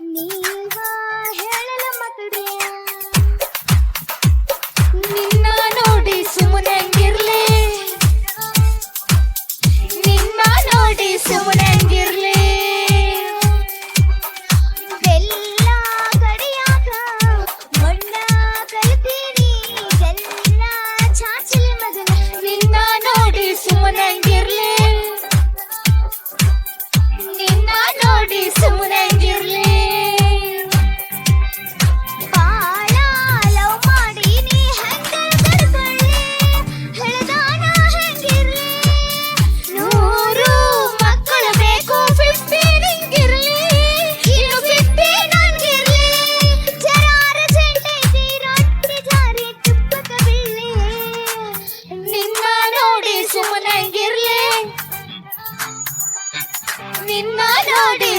你和 ನೋಡಿ ಸುಮ್ಮನಂಗಿರ್ಲಿ ನಿನ್ನ ನೋಡಿ